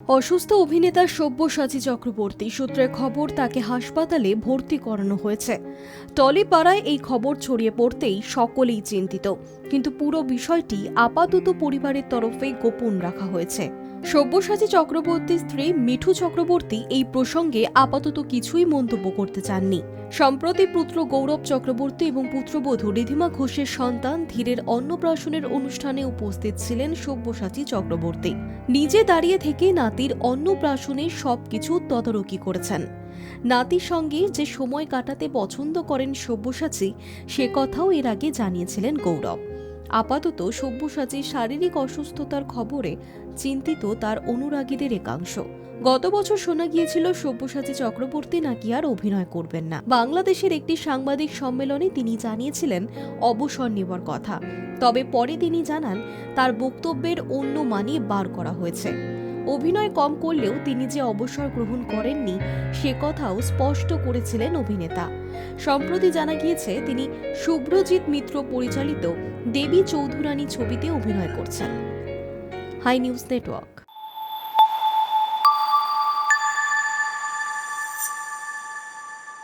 অসুস্থ অভিনেতা সব্যসাচী চক্রবর্তী সূত্রের খবর, তাকে হাসপাতালে ভর্তি করানো হয়েছে। টলিপাড়ায় এই খবর ছড়িয়ে পড়তেই সকলেই চিন্তিত। কিন্তু পুরো বিষয়টি আপাতত পরিবারের তরফে গোপন রাখা হয়েছে। সব্যসাচী চক্রবর্তীর স্ত্রী মিঠু চক্রবর্তী এই প্রসঙ্গে আপাতত কিছুই মন্তব্য করতে চাননি। সম্প্রতি পুত্র গৌরব চক্রবর্তী এবং পুত্রবধূ রিধিমা ঘোষের সন্তান ধীরের অন্নপ্রাশনের অনুষ্ঠানে উপস্থিত ছিলেন সব্যসাচী চক্রবর্তী। নিজে দাঁড়িয়ে থেকে নাতির অন্নপ্রাশনের সবকিছু তদারকি করেছেন। নাতির সঙ্গে যে সময় কাটাতে পছন্দ করেন সব্যসাচী, সে কথাও এর আগে জানিয়েছিলেন গৌরব। আপাতত সব্যসাচীর শারীরিক অসুস্থতার খবরে চিন্তিত তার অনুরাগীদের একাংশ। গত বছর শোনা গিয়েছিল সব্যসাচী চক্রবর্তী নাকি আর অভিনয় করবেন না। বাংলাদেশের একটি সাংবাদিক সম্মেলনে তিনি জানিয়েছিলেন, অবসর নেবার কথা। তবে পরে তিনি জানান, তার বক্তব্যের অন্য মানিয়ে বার করা হয়েছে। অভিনয় কম করলেও তিনি যে অবসর গ্রহণ করেননি, সে কথাও স্পষ্ট করেছিলেন অভিনেতা। সম্প্রতি জানা গিয়েছে, তিনি শুভ্রজিৎ মিত্র পরিচালিত দেবী চৌধুরানী ছবিতে অভিনয় করছেন। Hi news network.